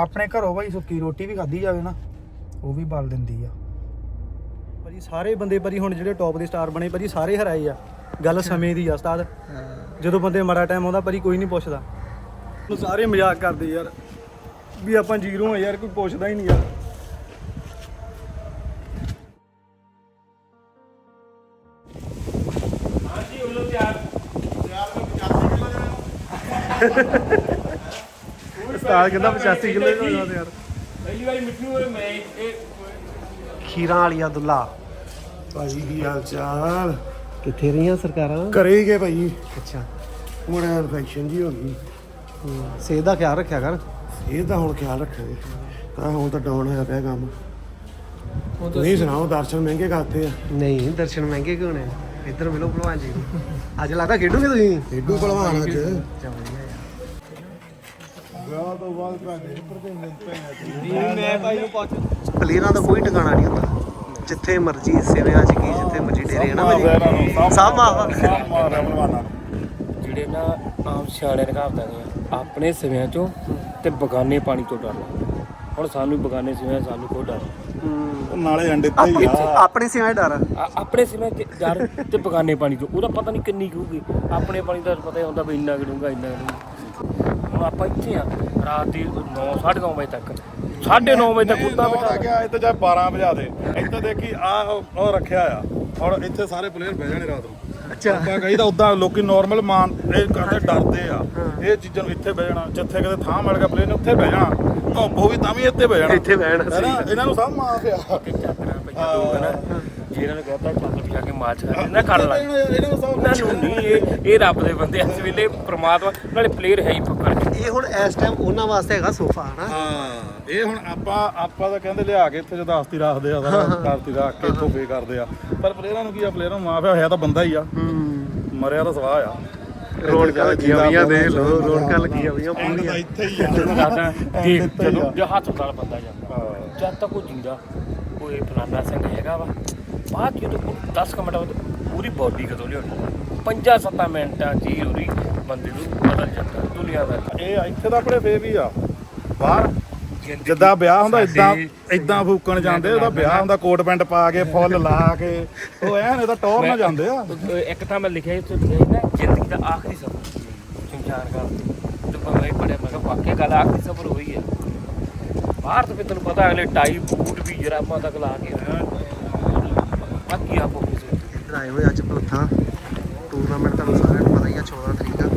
ਆਪਣੇ ਘਰੋਂ ਭਾਈ ਸੁੱਕੀ ਰੋਟੀ ਵੀ ਖਾਧੀ ਜਾਵੇ ਨਾ ਉਹ ਵੀ ਬਲ ਦਿੰਦੀ ਆ। ਭਾਜੀ ਸਾਰੇ ਬੰਦੇ ਭਾਜੀ ਹੁਣ ਜਿਹੜੇ ਟੌਪ ਦੇ ਸਟਾਰ ਬਣੇ ਭਾਜੀ ਸਾਰੇ ਹਰਾਏ ਆ। ਗੱਲ ਸਮੇਂ ਦੀ ਆ ਉਸਤਾਦ। ਜਦੋਂ ਬੰਦੇ ਮਾੜਾ ਟਾਈਮ ਆਉਂਦਾ ਭਾਜੀ ਕੋਈ ਨਹੀਂ ਪੁੱਛਦਾ। ਉਹ ਸਾਰੇ ਮਜ਼ਾਕ ਕਰਦੇ ਯਾਰ। ਵੀ ਆਪਾਂ ਜ਼ੀਰੋ ਆ ਯਾਰ ਕੋਈ ਪੁੱਛਦਾ ਹੀ ਨਹੀਂ ਯਾਰ। ਉਸਤਾਦ ਕਹਿੰਦਾ 85 ਕਿਲੋ ਹੋ ਜਾਂਦੇ ਯਾਰ। ਪਹਿਲੀ ਵਾਰੀ ਮਿੱਠੂ ਹੋਏ ਮੈਂ ਇਹ ਖੀਰਾਂ ਵਾਲੀਆ ਦੁੱਲਾ। ਭਾਜੀ ਕੀ ਹਾਲ ਚਾਲ? ਕਿੱਥੇ ਰਹੀਆਂ ਸਰਕਾਰਾਂ? ਘਰੇ ਹੀ ਗਏ ਭਾਈ ਅੱਛਾ। ਹੁਣ ਇਨਫੈਕਸ਼ਨ ਜੀ ਹੋ ਗਈ। ਸਿਹਤ ਦਾ ਖਿਆਲ ਰੱਖਿਆ ਕਰ। ਇਹ ਤਾਂ ਹੁਣ ਖਿਆਲ ਰੱਖਾਂਗੇ ਤਾਂ ਹੁਣ ਤਾਂ ਡਾਊਨ ਹੋਇਆ ਪਿਆ ਕੰਮ। ਤੁਸੀਂ ਸੁਣਾਓ ਦਰਸ਼ਨ ਮਹਿੰਗੇ ਕਰਤੇ ਆ? ਨਹੀਂ ਦਰਸ਼ਨ ਮਹਿੰਗੇ ਕਿਉਂ ਨੇ? ਇੱਧਰ ਮਿਲੋ ਭਲਵਾਨ ਜੀ ਨੂੰ। ਅੱਜ ਲੱਗਦਾ ਖੇਡੋਗੇ ਤੁਸੀਂ? ਏਡੂ ਭਲਵਾਨ ਅੱਜ। ਮੈਂ ਭਾਈ ਨੂੰ ਪੁੱਛ ਪਲੇਅਰਾਂ ਦਾ ਕੋਈ ਟਿਕਾਣਾ ਨਹੀਂ ਹੁੰਦਾ। ਜਿੱਥੇ ਮਰਜ਼ੀ ਸਿਵਿਆਂ ਚ ਕੀ ਜਿੱਥੇ ਮਰਜ਼ੀ ਡੇਰੇ ਨਾ ਭਾਜੀ। ਸਭ ਮਾਫ ਜਿਹੜੇ ਨਾ ਆਮ ਸਿਆਣੇ ਨੇ ਕਹਾਵਤਾਂ ਨੇ ਆਪਣੇ ਸਿਵਿਆਂ ਚੋਂ ਤੇ ਬਗਾਨੇ ਪਾਣੀ ਤੋਂ ਡਰਨਾ ਹੁਣ ਸਾਨੂੰ ਬਗਾਨੇ ਸਿਵਿਆਂ ਸਾਨੂੰ ਕੋਈ ਡਰ। ਨਾਲੇ ਅੰਡੇ ਆਪਣੇ ਸਿਵਾਂ ਡਰ ਆਪਣੇ ਸਿਵਿਆਂ ਚ ਡਰ ਤੇ ਬਗਾਨੇ ਪਾਣੀ ਤੋਂ ਉਹਦਾ ਪਤਾ ਨਹੀਂ ਕਿੰਨੀ ਕੁ ਹੋਊਗੀ। ਆਪਣੇ ਪਾਣੀ ਦਾ ਪਤਾ ਹੀ ਹੁੰਦਾ ਵੀ ਇੰਨਾ ਕਿਡੂੰਗਾ ਇੰਨਾ ਕਿਡੂੰਗਾ ਹੁਣ ਆਪਾਂ ਇੱਥੇ ਆ ਰਾਤ ਦੀ 9 9:30 ਵਜੇ ਤੱਕ। 9:30 ਵਜੇ ਤੱਕ ਕੁੱਤਾ ਬਿਠਾ ਗਿਆ ਇੱਥੇ ਜਾ 12 ਵਜਾ ਦੇ। ਇੱਥੇ ਦੇਖੀ ਆ ਉਹ ਰੱਖਿਆ ਆ। ਔਰ ਇੱਥੇ ਸਾਰੇ ਪਲੇਅਰ ਬਹਿ ਜਾਣੇ ਰਾਤ ਨੂੰ। ਅੱਛਾ। ਆਪਾਂ ਕਹੀਦਾ ਉਦਾਂ ਲੋਕੀ ਨਾਰਮਲ ਮਾਨ ਇਹ ਕਰਦੇ ਡਰਦੇ ਆ। ਇਹ ਚੀਜ਼ਾਂ ਨੂੰ ਇੱਥੇ ਬਹਿ ਜਾਣਾ ਜਿੱਥੇ ਕਿਤੇ ਥਾਂ ਮਿਲ ਗਿਆ ਪਲੇਅਰ ਨੇ ਉੱਥੇ ਬਹਿ ਜਾਣਾ। ਧੁੱਪ ਵੀ ਤਾਂ ਵੀ ਇੱਥੇ ਬਹਿ ਜਾਣਾ। ਇੱਥੇ? ਸਹੀ ਗੱਲ। ਇਹਨਾਂ ਨੂੰ ਸਭ ਮਾਫ ਆ। ਕੇ ਚਾਦਰਾਂ ਪਈਆਂ ਦੋ ਹਨਾ ਜੇ ਇਹਨਾਂ ਨੂੰ ਕਹਤਾ ਚਾਦਰ ਵਿਛਾ ਕੇ ਮਾਰਚ ਕਰ ਨਾ ਕਰ ਲਾ। ਇਹਨਾਂ ਨੂੰ ਸਭ ਨਹੀਂ ਇਹ ਇਹ ਰੱਬ ਦੇ ਬੰਦੇ ਆ, ਇਸ ਵੇਲੇ ਪ੍ਰਮਾਤਮਾ ਨਾਲੇ ਪਲੇਅਰ ਹੈ ਹੀ ਫੱਕਰ ਇਹ ਹੁਣ ਇਸ ਟਾਈਮ ਉਹਨਾਂ ਵਾਸਤੇ ਹੈਗਾ ਸੋਫਾ ਹਨਾ? ਹਾਂ ਇਹ ਹੁਣ ਆਪਾਂ ਆਪਾਂ ਤਾਂ ਕਹਿੰਦੇ ਲਿਆ ਕੇ ਇੱਥੇ ਜਦੋਂ ਆਸਤੀ ਰੱਖਦੇ ਆ ਸਾਰਾ ਆਸਤੀ ਰੱਖ ਕੇ ਇੱਥੋਂ ਬੇ ਕਰਦੇ ਆ। ਪਰ ਪਲੇਅਰਾਂ ਨੂੰ ਕੀ ਆ ਪਲੇਅਰਾਂ ਨੂੰ ਮਾਫ ਆ ਹੋਇਆ ਤਾਂ ਬੰਦਾ ਹੀ ਆ। ਮਰਿਆ ਤਾਂ ਸਵਾਹ ਆ। ਰੌਣਕਾਂ ਲੱਗੀਆਂ ਹੋਈਆਂ ਦੇਖ ਲੋ ਰੌਣਕਾਂ ਲੱਗੀਆਂ ਹੋਈਆਂ ਪੂਰੀਆਂ ਇੱਥੇ ਹੀ ਆ। ਜਦੋਂ ਦੱਸਦਾ ਕਿ ਇੱਥੇ ਹੀ ਜਦੋਂ ਆ। ਜੇ ਹਸਪਤਾਲ ਬੰਦਾ ਜਾਂਦਾ ਜਦ ਤੱਕ ਉਹ ਜਿੰਦਾ ਕੋਈ ਫਲਾਨਾ ਸਿੰਘ ਹੈਗਾ ਵਾ। ਬਾਅਦ ਜਦੋਂ 10 ਕੁ ਮਿੰਟ ਬਾਅਦ ਪੂਰੀ ਬਾਡੀ ਕਦੋਂ ਲਿਆਉਣੀ ਪੰਜਾਂ ਸੱਤਾਂ ਮਿੰਟਾਂ ਚ ਹੀ ਉਹਦੀ ਬੰਦੇ ਨੂੰ ਬਦਲ ਜਾਂਦਾ ਦੁਨੀਆ ਦਾ। ਇਹ ਇੱਥੇ ਤਾਂ ਆਪਣੇ ਫੇ ਵੀ ਆ। ਬਾਹਰ ਜਿੱਦਾਂ ਵਿਆਹ ਹੁੰਦਾ ਇਦਾਂ ਇਦਾਂ ਫੂਕਣ ਜਾਂਦੇ ਉਹਦਾ ਵਿਆਹ ਹੁੰਦਾ ਕੋਟ ਪੈਂਟ ਪਾ ਕੇ ਫੁੱਲ ਲਾ ਕੇ। ਉਹ ਐਨ ਇਹਦਾ ਟੌਰ ਨਾ ਜਾਂਦੇ ਆ। ਇੱਕ ਤਾਂ ਮੈਂ ਲਿਖਿਆ ਇੱਥੇ ਨਾ ਜ਼ਿੰਦਗੀ ਦਾ ਆਖਰੀ ਸਫ਼ਰ। ਸ਼ਮਸ਼ਾਨ ਘਾਟ। ਤੇ ਭਾਵੇਂ ਪੜਿਆ ਮੈਂ ਕਿਹਾ ਵਾਕਿਆ ਗੱਲ ਆਖਰੀ ਸਫ਼ਰ ਹੋਈ ਹੈ। ਬਾਹਰ ਤਾਂ ਫਿਰ ਤੈਨੂੰ ਪਤਾ ਅਗਲੇ ਟਾਈ ਬੂਟ ਵੀ ਜਰਾਬਾਂ ਤੱਕ ਲਾ ਕੇ ਬਾਕੀ ਆਪੋ ਕਿਸੇ ਇੱਧਰ ਆਏ ਹੋਏ ਅੱਜ ਪਲੱਥਾ ਟੂਰਨਾਮੈਂਟ ਤੁਹਾਨੂੰ ਸਾਰਿਆਂ ਨੂੰ ਪਤਾ ਹੀ ਆ 14 ਤਰੀਕ ਆ।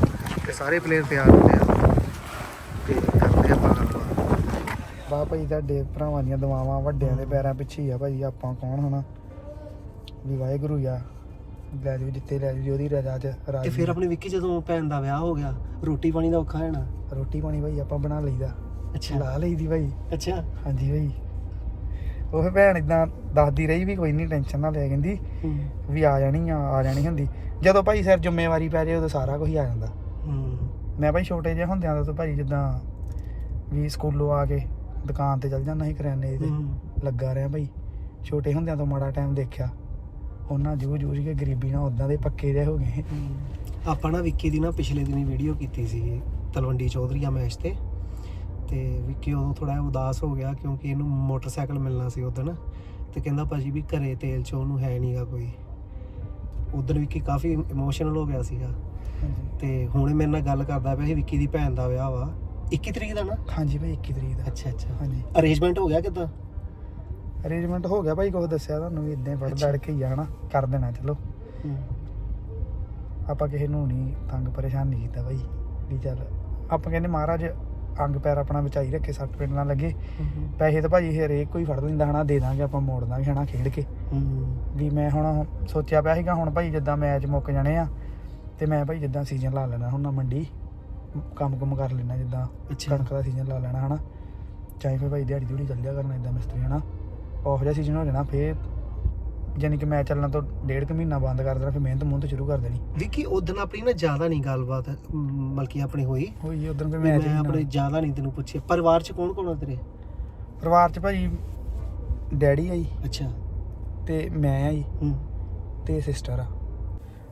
ਤੇ ਸਾਰੇ ਪਲੇਅਰ ਤਿਆਰ ਹੁੰਦੇ ਆ। ਤੇ ਕਰਦੇ ਆਪਾਂ ਗੱਲਬਾਤ। ਬਾ ਭਾਈ ਤੁਹਾਡੇ ਭਰਾਵਾਂ ਦੀਆਂ ਦੁਆਵਾਂ ਵੱਡਿਆਂ ਦੇ ਪੈਰਾਂ ਪਿੱਛੇ ਹੀ ਆ ਭਾਈ ਆਪਾਂ ਕੌਣ ਹੋਣਾ ਵੀ ਵਾਹਿਗੁਰੂ ਆ ਲੈ ਜੀ ਜਿੱਤੇ ਲੈ ਜੀ ਉਹਦੀ ਰਜ਼ਾ ਚ ਤੇ ਰਾਜੀ ਫਿਰ ਆਪਣੀ ਵਿੱਕੀ ਜਦੋਂ ਭੈਣ ਦਾ ਵਿਆਹ ਹੋ ਗਿਆ ਰੋਟੀ ਪਾਣੀ ਦਾ ਔਖਾ ਹੋਣਾ ਰੋਟੀ ਪਾਣੀ ਭਾਈ ਆਪਾਂ ਬਣਾ ਲਈਦਾ। ਲਾ ਲਈਦੀ ਭਾਈ ਅੱਛਾ। ਹਾਂਜੀ ਭਾਈ ਉਹ ਭੈਣ ਇਦਾਂ ਦੱਸਦੀ ਰਹੀ ਵੀ ਕੋਈ ਨਹੀਂ ਟੈਨਸ਼ਨ ਨਾ ਲੈ ਕਹਿੰਦੀ ਹੂੰ। ਵੀ ਆ ਜਾਣੀ ਆ ਆ ਜਾਣੀ ਹੁੰਦੀ। ਜਦੋਂ ਭਾਈ ਸਿਰ ਜ਼ਿੰਮੇਵਾਰੀ ਪੈ ਜਾਏ ਉਦੋਂ ਸਾਰਾ ਕੁਝ ਆ ਜਾਂਦਾ। ਹੂੰ। ਮੈਂ ਭਾਈ ਛੋਟੇ ਜਿਹੇ ਹੁੰਦਿਆਂ ਦਾ ਤਾਂ ਭਾਈ ਜਿੱਦਾਂ ਵੀ ਸਕੂਲੋਂ ਆ ਕੇ ਦੁਕਾਨ ਤੇ ਚੱਲ ਜਾਂਦਾ ਸੀ ਕਰਿਆਨੇ ਤੇ। ਲੱਗਾ ਰਿਹਾ ਭਾਈ। ਛੋਟੇ ਹੁੰਦਿਆਂ ਤੋਂ ਮਾੜਾ ਟਾਈਮ ਦੇਖਿਆ। ਉਹਨਾਂ ਜੂਝ ਜੂਝ ਕੇ ਗਰੀਬੀ ਨਾਲ ਉਦਾਂ ਦੇ ਪੱਕੇ ਜਿਹੇ ਹੋ ਗਏ। ਆਪਾਂ ਨਾ ਵਿੱਕੀ ਦੀ ਨਾ ਪਿਛਲੇ ਦਿਨੀ ਵੀਡੀਓ ਕੀਤੀ ਸੀ ਤਲਵੰਡੀ ਚੌਧਰੀਆ ਮੈਚ ਤੇ। ਤੇ ਵਿੱਕੀ ਉਦੋਂ ਥੋੜਾ ਉਦਾਸ ਹੋ ਗਿਆ ਕਿਉਂਕਿ ਇਹਨੂੰ ਮੋਟਰਸਾਈਕਲ ਮਿਲਣਾ ਸੀ ਉਦੋਂ ਤੇ ਕਹਿੰਦਾ ਭਾਜੀ ਵੀ ਘਰੇ ਤੇਲ ਚ ਉਹਨੂੰ ਹੈ ਨਹੀਂਗਾ ਕੋਈ। ਉਦੋਂ ਵਿੱਕੀ ਕਾਫੀ ਇਮੋਸ਼ਨਲ ਹੋ ਗਿਆ ਸੀਗਾ। ਤੇ ਹੁਣ ਮੇਰੇ ਨਾਲ ਗੱਲ ਕਰਦਾ ਪਿਆ ਸੀ ਵਿੱਕੀ ਦੀ ਭੈਣ ਦਾ ਵਿਆਹ ਵਾ। 21 ਤਰੀਕ ਦਾ ਨਾ? ਹਾਂਜੀ ਭਾਈ 21 ਤਰੀਕ ਦਾ। ਅੱਛਾ ਅੱਛਾ। ਹਾਂਜੀ। ਅਰੇਂਜਮੈਂਟ ਹੋ ਗਿਆ ਕਿਦਾਂ? ਅਰੇਂਜਮੈਂਟ ਹੋ ਗਿਆ ਭਾਈ ਕੁਝ ਦੱਸਿਆ ਤੁਹਾਨੂੰ ਵੀ ਇਦਾਂ ਫੜ ਦੜ ਕੇ ਹਨਾ ਕਰ ਦੇਣਾ ਚਲੋ। ਆਪਾਂ ਕਿਸੇ ਨੂੰ ਨਹੀਂ ਤੰਗ ਪਰੇਸ਼ਾਨ ਨਹੀਂ ਕੀਤਾ ਭਾਈ ਵੀ ਚੱਲ। ਆਪਾਂ ਕਹਿੰਦੇ ਮਹਾਰਾਜ ਅੰਗ ਪੈਰ ਆਪਣਾ ਬਚਾਈ ਰੱਖੇ ਸੱਟ ਪਿੰਡ ਨਾ ਲੱਗੇ। ਪੈਸੇ ਤਾਂ ਭਾਜੀ ਹਰੇਕ ਕੋਈ ਫੜ ਲੈਂਦਾ ਹਨਾ ਦੇ ਦਾਂਗੇ ਆਪਾਂ ਮੋੜ ਦਾਂਗੇ ਹਨਾ ਖੇਡ ਕੇ। ਵੀ ਮੈਂ ਹੁਣ ਸੋਚਿਆ ਪਿਆ ਸੀਗਾ ਹੁਣ ਭਾਈ ਜਿੱਦਾਂ ਮੈਚ ਮੁੱਕ ਜਾਣੇ ਆ ਤੇ ਮੈਂ ਭਾਈ ਜਿੱਦਾਂ ਸੀਜ਼ਨ ਲਾ ਲੈਣਾ ਹੁਣ ਨਾ ਮੰਡੀ। ਕੰਮ ਕੁਮ ਕਰ ਲੈਣਾ ਜਿੱਦਾਂ ਕਣਕ ਦਾ ਸੀਜ਼ਨ ਲਾ ਲੈਣਾ ਹਨਾ। ਚਾਹੇ ਫਿਰ ਭਾਈ ਦਿਹਾੜੀ ਦਿਹੜੀ ਚੱਲ ਜਿਆ ਕਰਨਾ ਇਦਾਂ ਮਿਸਤਰੀ ਹਨਾ। ਉਹ ਜਿਹਾ ਸੀਜ਼ਨ ਹੋ ਜਾਣਾ ਫੇਰ ਯਾਨੀ ਕਿ ਮੈਚ ਚੱਲਣਾ ਤੋਂ ਡੇਢ ਕੁ ਮਹੀਨਾ ਬੰਦ ਕਰ ਦੇਣਾ ਫਿਰ ਮਿਹਨਤ ਮੁਹਨਤ ਸ਼ੁਰੂ ਕਰ ਦੇਣੀ। ਵਿੱਕੀ ਉਦੋਂ ਆਪਣੀ ਨਾ ਜ਼ਿਆਦਾ ਨਹੀਂ ਗੱਲਬਾਤ ਮਲਕੀ ਆਪਣੀ ਹੋਈ। ਹੋਈ ਉਦੋਂ ਫਿਰ ਮੈਚ ਮੈਂ ਆਪਣੇ ਜ਼ਿਆਦਾ ਨਹੀਂ ਤੈਨੂੰ ਪੁੱਛਿਆ। ਪਰਿਵਾਰ ਚ ਕੌਣ ਕੌਣ ਆ ਤੇਰੇ? ਪਰਿਵਾਰ ਚ ਭਾਈ ਡੈਡੀ ਆਈ ਅੱਛਾ। ਤੇ ਮੈਂ ਆਈ ਹੂੰ। ਤੇ ਸਿਸਟਰ ਆ।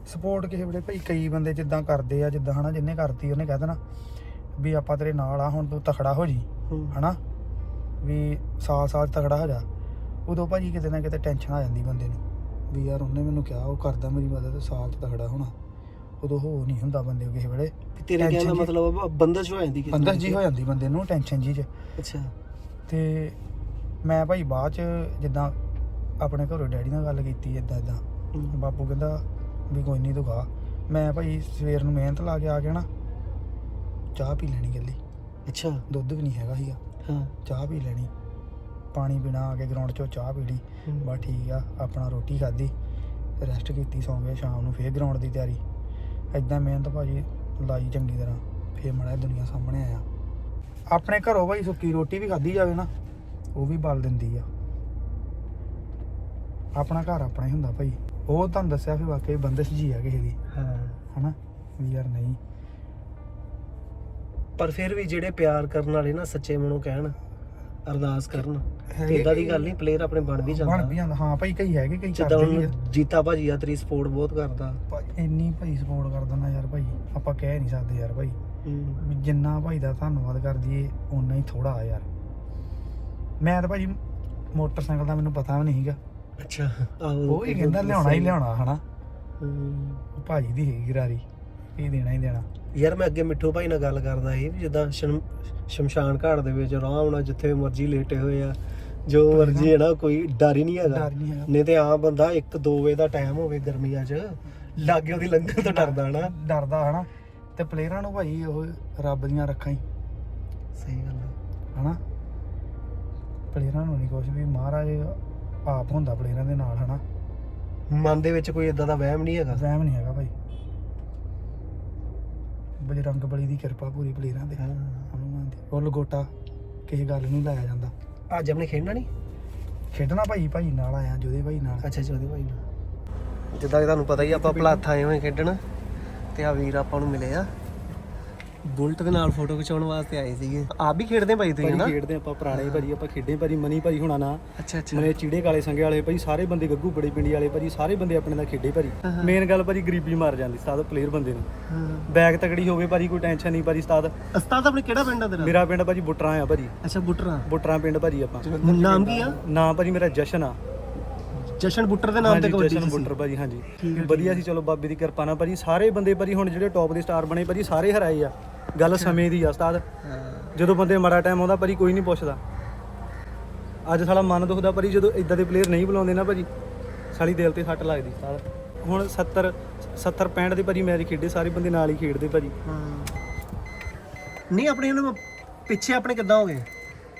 ਸਪੋਰਟ ਕਿਸੇ ਵੇਲੇ ਭਾਈ ਕਈ ਬੰਦੇ ਜਿੱਦਾਂ ਕਰਦੇ ਆ ਜਿੱਦਾਂ ਹਨਾ ਜਿੰਨੇ ਕਰਤੀ ਉਹਨੇ ਕਹਿ ਦੇਣਾ ਵੀ ਆਪਾਂ ਤੇਰੇ ਨਾਲ ਆ ਹੁਣ ਤੂੰ ਤਖੜਾ ਹੋ ਜੀ। ਹਨਾ? ਵੀ ਸਾਲ ਸਾਲ ਤਗੜਾ ਹੋ ਜਾ। ਉਦੋਂ ਭਾਜੀ ਕਿਤੇ ਨਾ ਕਿਤੇ ਟੈਨਸ਼ਨ ਆ ਜਾਂਦੀ ਬੰਦੇ ਨੂੰ ਵੀ ਯਾਰ ਉਹਨੇ ਮੈਨੂੰ ਕਿਹਾ ਉਹ ਕਰਦਾ ਮੇਰੀ ਮਦਦ ਚ ਤਗੜਾ ਹੋਣਾ। ਉਦੋਂ ਹੋ ਨਹੀਂ ਹੁੰਦਾ ਬੰਦੇ ਨੂੰ ਕਿਸੇ ਵੇਲੇ। ਤੇਰੇ ਕਹਿਣ ਦਾ ਮਤਲਬ ਬੰਦਸ਼ ਹੋ ਜਾਂਦੀ ਕਿਸੇ ਬੰਦਸ਼ ਜੀ। ਹੋ ਜਾਂਦੀ ਬੰਦੇ ਨੂੰ ਟੈਨਸ਼ਨ ਜੀ ਚ। ਅੱਛਾ। ਤੇ ਮੈਂ ਭਾਈ ਬਾਅਦ ਚ ਜਿੱਦਾਂ ਆਪਣੇ ਘਰੋਂ ਡੈਡੀ ਨਾਲ ਗੱਲ ਕੀਤੀ ਇਦਾਂ ਇਦਾਂ। ਬਾਪੂ ਕਹਿੰਦਾ ਵੀ ਕੋਈ ਨਹੀਂ ਤੂੰ ਖਾ। ਮੈਂ ਭਾਈ ਸਵੇਰ ਨੂੰ ਮਿਹਨਤ ਲਾ ਕੇ ਆ ਕੇ ਨਾ ਚਾਹ ਪੀ ਲੈਣੀ ਗੱਲੀ ਅੱਛਾ। ਦੁੱਧ ਵੀ ਨਹੀਂ ਹੈਗਾ ਸੀਗਾ। ਹਾਂ। ਚਾਹ ਪੀ ਲੈਣੀ। ਪਾਣੀ ਪੀਣਾ ਆ ਕੇ ਗਰਾਊਂਡ 'ਚੋਂ ਚਾਹ ਪੀ ਲਈ। ਬਸ ਠੀਕ ਆ ਆਪਣਾ ਰੋਟੀ ਖਾਧੀ ਰੈਸਟ ਕੀਤੀ ਸੌਂ ਗਏ ਸ਼ਾਮ ਨੂੰ ਫੇਰ ਗਰਾਊਂਡ ਦੀ ਤਿਆਰੀ। ਐਦਾਂ ਮਿਹਨਤ ਭਾਜੀ ਲਾਈ ਚੰਗੀ ਤਰ੍ਹਾਂ ਫੇਰ ਮੜਾ ਦੁਨੀਆ ਸਾਹਮਣੇ ਆਇਆ। ਆਪਣੇ ਘਰੋਂ ਭਾਈ ਸੁੱਕੀ ਰੋਟੀ ਵੀ ਖਾਧੀ ਜਾਵੇ ਨਾ ਉਹ ਵੀ ਬਲ ਦਿੰਦੀ ਆ। ਆਪਣਾ ਘਰ ਆਪਣਾ ਹੀ ਹੁੰਦਾ ਭਾਈ। ਉਹ ਤੁਹਾਨੂੰ ਦੱਸਿਆ ਫਿਰ ਵਾਕਈ ਬੰਦਸ਼ ਜੀ ਆ ਕਿਸੇ ਦੀ। ਹਾਂ। ਹਨਾ? ਵੀ ਯਾਰ ਨਹੀਂ। ਪਰ ਫਿਰ ਵੀ ਜਿਹੜੇ ਪਿਆਰ ਕਰਨ ਵਾਲੇ ਨਾ ਸੱਚੇ ਮਨੋਂ ਕਹਿਣ ਅਰਦਾਸ ਕਰਨ। ਹੈਗੇ ਇਦਾਂ ਦੀ ਗੱਲ ਨਹੀਂ ਪਲੇਅਰ ਆਪਣੇ ਬਣ ਵੀ ਬਣ ਵੀ ਜਾਂਦਾ ਹਾਂ ਭਾਈ ਕਈ ਹੈਗੇ ਕਈ ਜਿੱਦਾਂ ਕਰਦੇ ਆ। ਜੀਤਾ ਭਾਜੀ ਆ ਤੇਰੀ ਸਪੋਰਟ ਬਹੁਤ ਕਰਦਾ। ਭਾਈ ਇੰਨੀ ਭਾਈ ਸਪੋਰਟ ਕਰ ਦਿੰਦਾ ਯਾਰ ਭਾਈ ਆਪਾਂ ਕਹਿ ਨਹੀਂ ਸਕਦੇ ਯਾਰ ਭਾਈ। ਹੂੰ। ਵੀ ਜਿੰਨਾ ਭਾਈ ਦਾ ਧੰਨਵਾਦ ਕਰ ਦਈਏ ਓਨਾ ਹੀ ਥੋੜਾ ਆ ਯਾਰ। ਮੈਂ ਤਾਂ ਭਾਜੀ ਮੋਟਰਸਾਈਕਲ ਦਾ ਮੈਨੂੰ ਪਤਾ ਵੀ ਨਹੀਂ ਸੀਗਾ। ਅੱਛਾ ਆਹੋ ਉਹ ਹੀ ਕਹਿੰਦਾ ਲਿਆਉਣਾ ਹੀ ਲਿਆਉਣਾ ਹਨਾ? ਹੂੰ। ਉਹ ਭਾਜੀ ਦੀ ਹੈਗੀ ਗਰਾਰੀ। ਇਹ ਦੇਣਾ ਹੀ ਦੇਣਾ। ਯਾਰ ਮੈਂ ਅੱਗੇ ਮਿੱਠੂ ਭਾਈ ਨਾਲ ਗੱਲ ਕਰਦਾ ਸੀ ਵੀ ਜਿੱਦਾਂ ਸ਼ਮ- ਸ਼ਮਸ਼ਾਨ ਘਾਟ ਦੇ ਵਿੱਚ ਆਰਾਮ ਨਾਲ ਜਿੱਥੇ ਮਰਜ਼ੀ ਲੇਟੇ ਹੋਏ ਆ ਜੋ ਮਰਜ਼ੀ ਹੈ ਨਾ ਕੋਈ ਡਰ ਹੀ ਨਹੀਂ ਹੈਗਾ। ਡਰ ਨਹੀਂ ਹੈਗਾ। ਨਹੀਂ ਤੇ ਆਮ ਬੰਦਾ 1-2 ਵਜੇ ਦਾ ਟਾਈਮ ਹੋਵੇ ਗਰਮੀਆਂ 'ਚ ਲਾਗੇ ਉਹਦੀ ਲੰਘਣ ਤੋਂ ਡਰਦਾ ਨਾ। ਡਰਦਾ ਹਨਾ। ਤੇ ਪਲੇਅਰਾਂ ਨੂੰ ਭਾਈ ਉਹ ਰੱਬ ਦੀਆਂ ਰੱਖਾਂ ਹੀ। ਸਹੀ ਗੱਲ ਹੈ ਹਨਾ। ਪਲੇਅਰਾਂ ਨੂੰ ਨਹੀਂ ਕੁਛ ਵੀ ਮਹਾਰਾਜ ਆਪ ਹੁੰਦਾ ਪਲੇਅਰਾਂ ਦੇ ਨਾਲ ਹਨਾ। ਮਨ ਦੇ ਵਿੱਚ ਕੋਈ ਇਦਾਂ ਦਾ ਵਹਿਮ ਨਹੀਂ ਹੈਗਾ। ਵਹਿਮ ਨਹੀਂ ਹੈਗਾ ਭਾਈ। ਬਜਰੰਗ ਬਲੀ ਦੀ ਕਿਰਪਾ ਪੂਰੀ ਪਲੇਅਰਾਂ ਤੇ ਹਨੂਮਾਨ ਦੀ। ਉਹ ਲਗੋਟਾ ਕਿਸੇ ਗੱਲ ਨਹੀਂ ਲਾਇਆ ਜਾਂਦਾ। ਅੱਜ ਆਪਣੇ ਖੇਡਣਾ ਨਹੀਂ ਖੇਡਣਾ ਭਾਈ ਭਾਈ ਨਾਲ ਆਇਆ ਜੋਦੇ ਭਾਈ ਨਾਲ। ਅੱਛਾ ਅੱਛਾ ਉਹਦੇ ਭਾਈ ਨਾਲ। ਜਿੱਦਾਂ ਕਿ ਤੁਹਾਨੂੰ ਪਤਾ ਹੀ ਆ, ਆਪਾਂ ਪਲਾਥ ਆਏ ਹੋਏ ਖੇਡਣ। ਤੇ ਆ ਵੀਰ ਆਪਾਂ ਨੂੰ ਮਿਲੇ ਆ। ਬੁਲਟ ਦੇ ਨਾਲ ਫੋਟੋ ਖਿਚਾਉਣ ਵਾਸਤੇ ਆਏ ਸੀਗੇ। ਆਪ ਵੀ ਖੇਡਦੇ ਭਾਈ ਤੁਸੀਂ ਭਾਜੀ ਨਾ ਖੇਡਦੇ ਆਪਾਂ ਪੁਰਾਣੇ ਭਾਜੀ ਆਪਾਂ ਖੇਡੇ ਭਾਜੀ ਮਨੀ ਭਾਜੀ ਹੁਣਾ ਨਾ। ਅੱਛਾ ਅੱਛਾ। ਮਨੇ ਚੀੜੇ ਕਾਲੇ ਸੰਗੇ ਵਾਲੇ ਭਾਜੀ ਸਾਰੇ ਬੰਦੇ ਗੱਗੂ ਬੜੇ ਪਿੰਡੀ ਵਾਲੇ ਭਾਜੀ ਸਾਰੇ ਬੰਦੇ ਆਪਣੇ ਨਾਲ ਖੇਡੇ ਭਾਜੀ ਮੇਨ ਗੱਲ ਭਾਜੀ ਗਰੀਬੀ ਮਾਰ ਜਾਂਦੀ ਸਤਾਦ ਪਲੇਅਰ ਬੰਦੇ ਨੂੰ। ਹਾਂ। ਬੈਗ ਤਕੜੀ ਹੋਵੇ ਭਾਜੀ ਕੋਈ ਟੈਨਸ਼ਨ ਨਹੀਂ ਭਾਜੀ ਸਤਾਦ ਉਸਤਾਦ ਆਪਣੇ ਕਿਹੜਾ ਪਿੰਡ ਆ ਤੇਰਾ? ਮੇਰਾ ਪਿੰਡ ਭਾਜੀ ਬੁੱਟਰਾਂ ਆ ਭਾਜੀ ਅੱਛਾ ਬੁੱਟਰਾ। ਬੁੱਟਰਾਂ ਪਿੰਡ ਭਾਜੀ ਆਪਾਂ। ਨਾਮ ਕੀ ਆ? ਨਾਂ ਭਾਜੀ ਮੇਰਾ ਜਸ਼ਨ ਆ। ਜਸ਼ਨ ਬੁੱਟਰ ਦੇ ਨਾਮ ਤੇ ਕਬੱਡੀ ਜਸ਼ਨ ਬੁੱਟਰ ਭਾਜੀ ਹਾਂਜੀ। ਵਧੀਆ ਸੀ ਚਲੋ ਬਾਬੇ ਦੀ ਕਿਰਪਾ ਨਾਲ। ਭਾਜੀ ਸਾਰੇ ਬੰਦੇ ਭਾਜੀ ਹੁਣ ਜਿਹੜੇ ਟੌਪ ਦੇ ਸਟਾਰ ਬਣੇ ਭਾਜੀ ਸਾਰੇ ਹਰਾਏ ਆ। ਗੱਲ ਸਮੇਂ ਦੀ ਆ ਉਸਤਾਦ। ਜਦੋਂ ਬੰਦੇ ਮਾੜਾ ਟਾਈਮ ਆਉਂਦਾ ਭਾਜੀ ਕੋਈ ਨਹੀਂ ਪੁੱਛਦਾ। ਅੱਜ ਸਾਲਾ ਮਨ ਦੁਖਦਾ ਭਾਜੀ ਜਦੋਂ ਇਦਾਂ ਦੇ ਪਲੇਅਰ ਨਹੀਂ ਬੁਲਾਉਂਦੇ ਨਾ ਭਾਜੀ। ਸਾਲੀ ਦਿਲ ਤੇ ਸੱਟ ਲੱਗਦੀ ਉਸਤਾਦ। ਹੁਣ 70 70 65 ਦੇ ਭਾਜੀ ਮੈਚ ਖੇਡੇ ਸਾਰੇ ਬੰਦੇ ਨਾਲ ਹੀ ਖੇਡਦੇ ਭਾਜੀ। ਨਹੀਂ ਆਪਣੇ ਇਹਨਾਂ ਪਿੱਛੇ ਆਪਣੇ ਕਿੱਦਾਂ ਹੋ ਗਏ?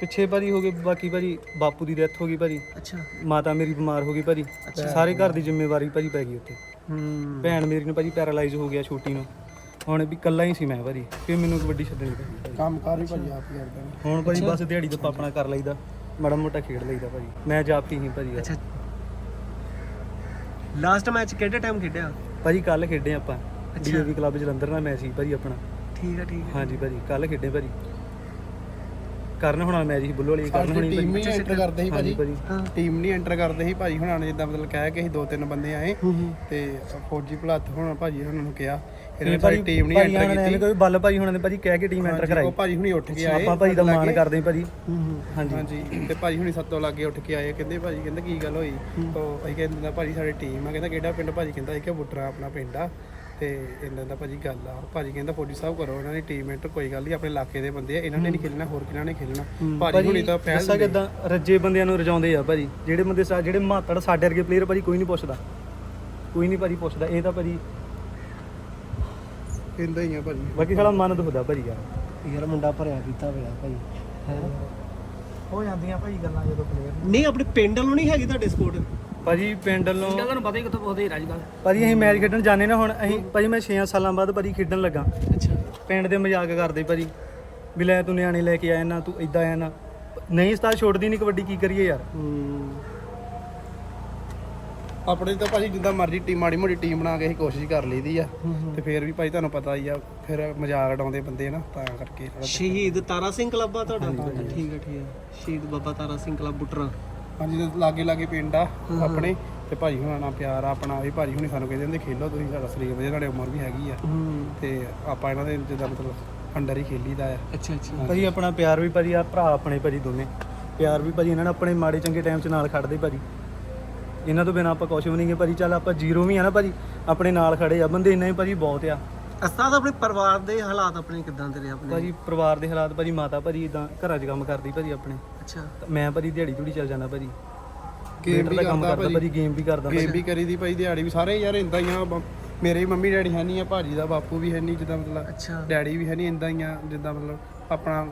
ਪਿੱਛੇ ਭਾਜੀ ਹੋ ਗਏ ਬਾਕੀ ਭਾਜੀ ਬਾਪੂ ਦੀ ਡੈਥ ਹੋ ਗਈ ਭਾਜੀ। ਅੱਛਾ। ਮਾਤਾ ਮੇਰੀ ਬਿਮਾਰ ਹੋ ਗਈ ਭਾਜੀ। ਸਾਰੇ ਘਰ ਦੀ ਜ਼ਿੰਮੇਵਾਰੀ ਭਾਜੀ ਪੈ ਗਈ ਉੱਤੇ ਹੂੰ। ਭੈਣ ਮੇਰੀ ਨੂੰ ਭਾਜੀ ਪੈਰਾਲਾਈਜ਼ ਹੋ ਗਿਆ ਛੋਟੀ ਨੂੰ। ਹੁਣ ਵੀ ਇਕੱਲਾ ਹੀ ਸੀ ਮੈਂ ਭਾਜੀ ਫਿਰ ਮੈਨੂੰ ਕਬੱਡੀ ਛੱਡਣੀ ਪਈ। ਭਾਜੀ। ਕੰਮ ਕਾਰ ਵੀ ਭਾਜੀ ਆਪ ਹੀ ਕਰਦੇ ਨੇ ਹੁਣ ਭਾਜੀ ਬਸ ਦਿਹਾੜੀ ਤੋਂ ਆਪਣਾ ਕਰ ਲਈਦਾ ਮਾੜਾ ਮੋਟਾ ਖੇਡ ਲਈਦਾ ਭਾਜੀ। ਮੈਂ ਜਾਪੀ ਹੀ ਭਾਜੀ। ਅੱਛਾ। ਲਾਸਟ ਮੈਚ ਕਿਹੜੇ ਟਾਈਮ ਖੇਡਿਆ? ਭਾਜੀ ਕੱਲ ਖੇਡੇ ਆਪਾਂ। ਡੀਏਵੀ ਕਲੱਬ ਜਲੰਧਰ ਨਾਲ ਮੈਚ ਸੀ ਭਾਜੀ ਆਪਣਾ। ਠੀਕ ਆ ਠੀਕ ਹਾਂਜੀ ਭਾਜੀ ਕੱਲ ਖੇਡੇ ਭਾਜੀ। ਕਰਨ ਹੋਣਾ ਮੈਚ ਸੀ ਬੁੱਲੋ ਵਾਲੀ ਕਰਨ ਹੋਣੀ ਟੀਮ ਹੀ ਭਾਜੀ ਐਂਟਰ ਕਰਦੇ ਸੀ ਭਾਜੀ। ਭਾਜੀ। ਟੀਮ ਨਹੀਂ ਐਂਟਰ ਕਰਦੇ ਸੀ ਭਾਜੀ ਹੁਣਾਂ ਨੇ ਜਿੱਦਾਂ ਮਤਲਬ ਕਹਿ ਕੇ ਸੀ ਦੋ ਤਿੰਨ ਬੰਦੇ ਆਏ। ਤੇ ਫੌਜੀ ਭਲਾਤ ਹੁਣ ਭਾਜੀ ਉਹਨਾਂ ਨੂੰ ਕਿਹਾ। ਇਹਨਾਂ ਸਾਡੀ ਟੀਮ ਨਹੀਂ ਭਾਜੀ ਐਂਟਰ ਕੀਤੀ। ਕੋਈ ਬੱਲ ਭਾਜੀ ਹੁਣਾਂ ਨੇ ਭਾਜੀ ਕਹਿ ਕੇ ਟੀਮ ਐਂਟਰ ਕਰਾਈ ਉਹ ਭਾਜੀ ਹੁਣੀ ਉੱਠ ਕੇ ਆਏ ਆਪਾਂ ਭਾਜੀ ਦਾ ਮਾਣ। ਕਰਦੇ ਹਾਂ ਭਾਜੀ। ਹਾਂਜੀ। ਹਾਂਜੀ ਤੇ ਭਾਜੀ ਹੁਣੀ ਸੱਤੋਂ ਲਾਗੇ ਉੱਠ ਕੇ ਆਏ ਕਹਿੰਦੇ ਭਾਜੀ ਕਹਿੰਦੇ ਕੀ ਗੱਲ ਹੋਈ? ਉਹ ਅਸੀਂ ਕਹਿੰਦੇ ਭਾਜੀ ਸਾਡੀ ਟੀਮ ਆ ਕਹਿੰਦਾ ਕਿਹੜਾ ਪਿੰਡ? ਭਾਜੀ ਕਹਿੰਦਾ ਸੀ ਕਿ ਬੁੱਟਰਾ ਆਪਣਾ ਪਿੰਡ ਆ। ਤੇ ਇਹਨਾਂ ਦਾ ਭਾਜੀ ਗੱਲ ਆ। ਭਾਜੀ ਕਹਿੰਦਾ ਫੌਜੀ ਸਾਹਿਬ ਕਰੋ ਉਹਨਾਂ ਦੀ ਟੀਮ ਐਂਟਰ ਕੋਈ ਗੱਲ ਨਹੀਂ ਆਪਣੇ ਇਲਾਕੇ ਦੇ ਬੰਦੇ ਆ ਇਹਨਾਂ ਨੇ ਨਹੀਂ ਖੇਲਣਾ ਹੋਰ ਕਿਹਨਾਂ ਨੇ ਖੇਲਣਾ? ਭਾਜੀ ਹੁਣੀ ਤਾਂ ਪਹਿਲ ਦੱਸਾਂ ਕਿਦਾਂ ਰੱਜੇ ਬੰਦਿਆਂ ਨੂੰ ਰਜਾਉਂਦੇ ਆ ਭਾਜੀ। ਜਿਹੜੇ ਬੰਦੇ ਸਾ- ਜਿਹੜੇ ਮਾਤੜ ਸਾਡੇ ਵਰਗੇ ਪਲੇਅਰ ਭਾਜੀ ਕੋਈ ਨਹੀਂ ਪੁੱਛਦਾ। ਕੋਈ ਨਹੀਂ ਭਾਜੀ ਪੁੱਛਦਾ ਇਹ ਤਾਂ ਭਾਜੀ ਕਹਿੰਦਾ ਹੀ ਆ ਭਾਜੀ। ਬਾਕੀ ਸਾਲਾ ਮਨ ਦੁਖਦਾ ਭਾਜੀ ਯਾਰ। ਯਾਰ ਮੁੰਡਾ ਭਰਿਆ ਕੀਤਾ ਹੋਇਆ ਭਾਈ। ਹੈਂ? ਹੋ? ਜਾਂਦੀਆਂ ਭਾਈ ਗੱਲਾਂ ਜਦੋਂ ਪਲੇਅਰ ਨਹੀਂ ਆਪਣੇ ਪਿੰਡ ਵੱਲੋਂ ਨਹੀਂ ਹੈਗੀ ਤੁਹਾਡੇ ਸਪੋਰਟ ਭਾਜੀ ਪਿੰਡ ਵੱਲੋਂ ਤੁਹਾਨੂੰ ਪਤਾ ਹੀ ਕਿੱਥੋਂ ਪਹੁੰਚਦੇ ਰਾਜ ਗੱਲ ਭਾਜੀ ਅਸੀਂ ਮੈਚ ਖੇਡਣ ਜਾਂਦੇ ਨਾ ਹੁਣ ਅਸੀਂ ਭਾਜੀ ਮੈਂ 6 ਸਾਲਾਂ ਬਾਅਦ ਭਾਜੀ ਖੇਡਣ ਲੱਗਾ। ਅੱਛਾ। ਪਿੰਡ ਦੇ ਮਜ਼ਾਕ ਕਰਦੇ ਭਾਜੀ ਵੀ ਲੈ ਤੂੰ ਨਿਆਣੇ ਲੈ ਕੇ ਆਇਆ ਨਾ ਤੂੰ ਇਦਾਂ ਆਇਆ ਨਾ। ਨਹੀਂ ਉਸਤਾਦ ਛੋੜਦੀ ਨਹੀਂ ਕਬੱਡੀ ਕੀ ਕਰੀਏ ਯਾਰ? ਹੂੰ। ਆਪਣੇ ਤਾਂ ਭਾਜੀ ਜਿੱਦਾਂ ਮਰਜ਼ੀ ਟੀਮ ਮਾੜੀ ਮੋਟੀ ਟੀਮ ਬਣਾ ਕੇ ਅਸੀਂ ਕੋਸ਼ਿਸ਼ ਕਰ ਲਈਦੀ ਆ। ਤੇ ਫਿਰ ਵੀ ਭਾਈ ਤੁਹਾਨੂੰ ਪਤਾ ਹੀ ਆ ਫਿਰ ਮਜ਼ਾਕ ਉਡਾਉਂਦੇ ਬੰਦੇ ਨਾ ਤਾਂ ਕਰਕੇ। ਸ਼ਹੀਦ ਤਾਰਾ ਸਿੰਘ ਕਲੱਬ ਆ ਤੁਹਾਡਾ? ਠੀਕ ਆ ਠੀਕ ਆ। ਸ਼ਹੀਦ ਬਾਬਾ ਤਾਰਾ ਸਿੰਘ ਕਲੱਬ ਬੁੱਟਰਾ। ਹਾਂਜੀ ਤੇ ਲਾਗੇ ਲਾਗੇ ਪਿੰਡ ਆ ਆਪਣੇ ਤੇ ਭਾਜੀ ਹੁਣਾਂ ਨਾਲ ਪਿਆਰ ਆ ਆਪਣਾ ਵੀ ਭਾਜੀ ਹੁਣੀ ਸਾਨੂੰ ਕਹਿੰਦੇ ਹੁੰਦੇ ਖੇਲੋ ਤੁਸੀਂ ਸਾਡਾ ਸਰੀਰ ਵਧੀਆ ਤੁਹਾਡੀ ਉਮਰ ਵੀ ਹੈਗੀ ਆ। ਤੇ ਆਪਾਂ ਇਹਨਾਂ ਦੇ ਜਿੱਦਾਂ ਮਤਲਬ ਅੰਡਰ ਹੀ ਖੇਲੀਦਾ ਆ। ਅੱਛਾ ਅੱਛਾ। ਭਾਜੀ ਆਪਣਾ ਪਿਆਰ ਵੀ ਭਾਜੀ ਆ ਭਰਾ ਆਪਣੇ ਭਾਜੀ ਦੋਨੇ ਪਿਆਰ ਵੀ ਭਾਜੀ ਇਹਨਾਂ ਨਾਲ ਆਪਣੇ ਮਾੜੇ ਚੰਗੇ ਟਾਈਮ 'ਚ ਨਾਲ ਖੜਦੇ ਭਾਜੀ। ਇਹਨਾਂ ਤੋਂ ਬਿਨਾ ਆਪਾਂ ਕੁਛ ਵੀ ਨਹੀਂਗੇ ਭਾਜੀ ਚੱਲ ਆਪਾਂ ਜ਼ੀਰੋ ਵੀ ਆ ਨਾ ਭਾਜੀ ਆਪਣੇ ਨਾਲ ਖੜੇ ਆ। ਬੰਦੇ ਇੰਨੇ ਹੀ ਭਾਜੀ ਬਹੁਤ ਆ। ਅਸਤਾਦ ਆਪਣੇ ਪਰਿਵਾਰ ਦੇ ਹਾਲਾਤ ਆਪਣੇ ਕਿਦਾਂ ਦੇ ਰਹੇ ਆਪਣੇ? ਭਾਜੀ ਪਰਿਵਾਰ ਦੇ ਹਾਲਾਤ ਭਾਜੀ ਮਾਤਾ ਭਾਜੀ ਇਦਾਂ ਘਰਾਂ 'ਚ ਕੰਮ ਕਰਦੀ ਭਾਜੀ ਆਪਣੇ। ਅੱਛਾ। ਤਾਂ ਮੈਂ ਭਾਜੀ ਦਿਹਾੜੀ ਧੂੜੀ ਚੱਲ ਜਾਂਦਾ ਭਾਜੀ। ਗੇਮ ਵੀ ਕਰਦਾ ਕਰਦਾ ਭਾਜੀ। ਗੇਮ ਵੀ ਕਰਦਾ ਗੇਮ ਵੀ ਕਰੀ ਦੀ ਭਾਈ ਦਿਹਾੜੀ ਵੀ ਸਾਰੇ ਯਾਰ ਇੰਦਾਂ ਹੀ ਆ। ਬ- ਮੇਰੇ ਮੰਮੀ ਡੈਡੀ ਹੈ ਨਹੀਂ ਆ ਭਾਜੀ ਦਾ ਬਾਪੂ ਵੀ ਹੈ ਨਹੀਂ ਜਿੱਦਾਂ ਮਤਲਬ ਅੱਛਾ। ਡੈਡੀ ਵੀ ਹੈ ਨਹੀਂ ਇੰਦਾਂ ਹੀ ਆ ਜਿੱਦਾਂ ਮਤਲਬ ਆਪਣਾ